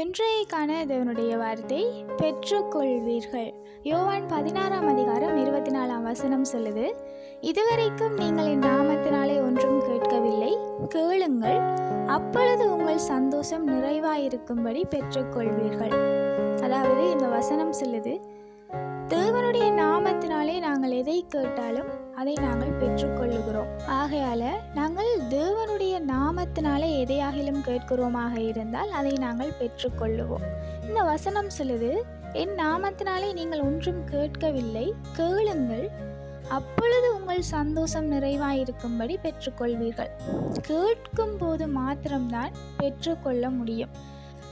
இன்றையக்கான தேவனுடைய வார்த்தை பெற்றுக்கொள்வீர்கள். யோவான் பதினாறாம் அதிகாரம் இருபத்தி நாலாம் வசனம் சொல்லுது இதுவரைக்கும் நீங்கள் என் நாமத்தினாலே ஒன்றும் கேட்கவில்லை. கேளுங்கள் அப்பொழுது உங்கள் சந்தோஷம் நிறைவாயிருக்கும்படி பெற்றுக்கொள்வீர்கள். அதாவது இந்த வசனம் சொல்லுது தேவனுடைய நாமத்தினாலே நாங்கள் எதை கேட்டாலும் அதை நாங்கள் பெற்றுக்கொள்ளுகிறோம். ஆகையால நாங்கள் தேவனுடைய நாமத்தினாலே எதையாகிலும் கேட்கிறோமாக இருந்தால் அதை நாங்கள் பெற்றுக்கொள்ளுவோம். இந்த வசனம் சொல்லுது என் நாமத்தினாலே நீங்கள் ஒன்றும் கேட்கவில்லை. கேளுங்கள். அப்பொழுது உங்கள் சந்தோஷம் நிறைவாயிருக்கும்படி பெற்றுக்கொள்வீர்கள். கேட்கும் போது மாத்திரம்தான் பெற்றுக்கொள்ள முடியும்.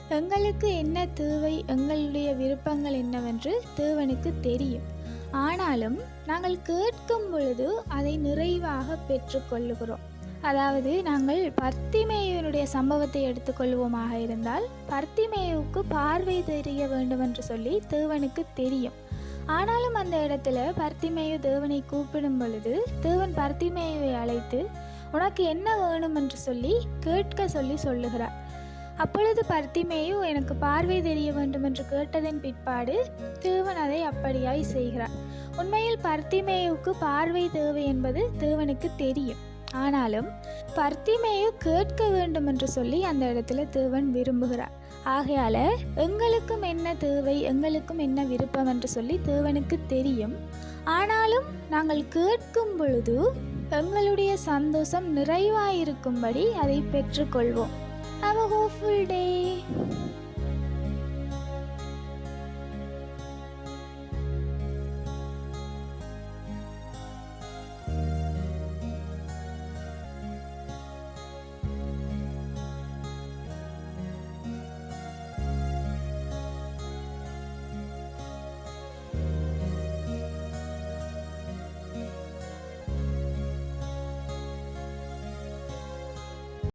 எங்களுக்கு என்ன தேவை எங்களுடைய விருப்பங்கள் என்னவென்று தேவனுக்கு தெரியும். ஆனாலும் நாங்கள் கேட்கும் பொழுது அதை நிறைவாக பெற்றுக்கொள்ளுகிறோம் அதாவது நாங்கள் பர்த்திமேயுனுடைய சம்பவத்தை எடுத்துக்கொள்வோமாக இருந்தால் பர்த்திமேயுக்கு பார்வை தெரிய வேண்டும் என்று சொல்லி தேவனுக்கு தெரியும். ஆனாலும் அந்த இடத்துல பர்த்திமேயு தேவனை கூப்பிடும் பொழுது தேவன் பர்த்திமேயுவை அழைத்து உனக்கு என்ன வேணும் என்று சொல்லி கேட்க சொல்லி சொல்லுகிறார். அப்பொழுது பர்த்திமேயு எனக்கு பார்வை தெரிய வேண்டும் என்று கேட்டதன் பிற்பாடு தேவன் அதை அப்படியாய் செய்கிறார். உண்மையில் பர்த்திமேயுக்கு பார்வை தேவை என்பது தேவனுக்கு தெரியும். ஆனாலும் பர்த்திமேயு கேட்க வேண்டும் என்று சொல்லி அந்த இடத்துல தேவன் விரும்புகிறார். ஆகையால எங்களுக்கும் என்ன தேவை எங்களுக்கும் என்ன விருப்பம் என்று சொல்லி தேவனுக்கு தெரியும். ஆனாலும் நாங்கள் கேட்கும் பொழுது எங்களுடைய சந்தோஷம் நிறைவாயிருக்கும்படி அதை பெற்றுக்கொள்வோம். Have a hopeful day.